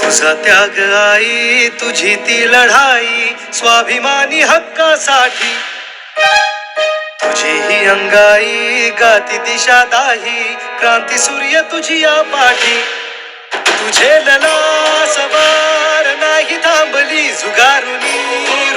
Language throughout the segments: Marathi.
तुझा त्याग आई तुझी ती लढाई स्वाभिमानी हक्कासाठी. तुझी ही अंगाई गाती दिशा दाही क्रांती सूर्य तुझी या पाठी. तुझे लला सवार नाही थांबली झुगारुनी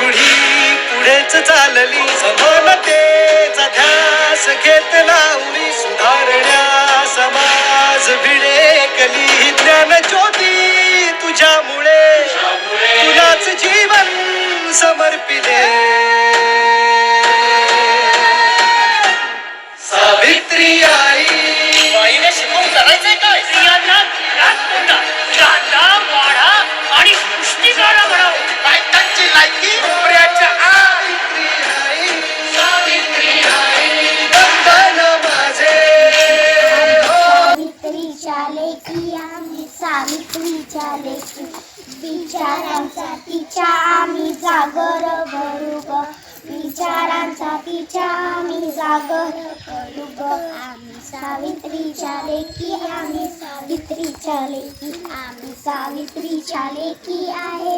रूढी पुढेच चालली. समानतेचा ध्यास घेत लावली लेखी आम्ही सावित्रीच्या लेखी विचारांचा तिच्या आम्ही जागर भरू ग. विचारांचा तिच्या आम्ही जागर करू ग. आम्ही सावित्रीच्या लेखी आम्ही सावित्रीच्या लेखी आम्ही सावित्रीच्या लेखी आहे.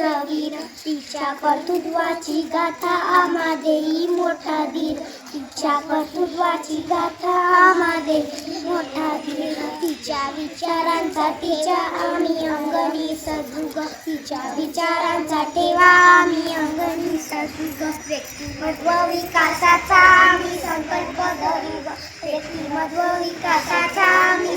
शूरवीर तिच्या कर्तृत्वाची गाथा आम्हा देई मोठा धीर तिच्या कर्तृत्वाची गाथा आम्हा देई मोठा धीर तिच्या विचारांचा तिच्या आम्ही अंगणी सजूग. तिच्या विचारांचा ठेवा आम्ही अंगणी सजूग. व्यक्तिमत्व विकासाचा आम्ही संकल्प धरू ग व्यक्तिमत्व विकासाचा आम्ही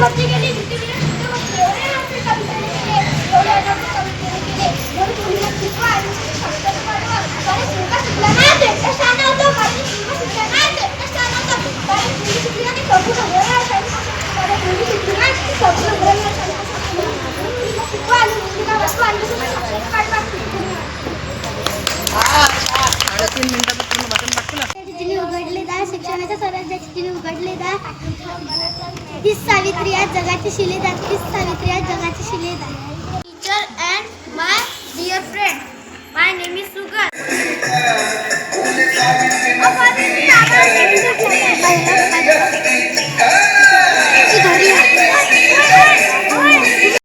आणि मुलीला वाचवा शिक्षण काढवा तिने उघडले दा शिक्षणाच्या स्वराज्याची तिने उघडले दा तीच सावित्री आज जगाची शिलेदार तीच सावित्री आज जगाची शिलेदार teacher and my dear friend my name is Sugar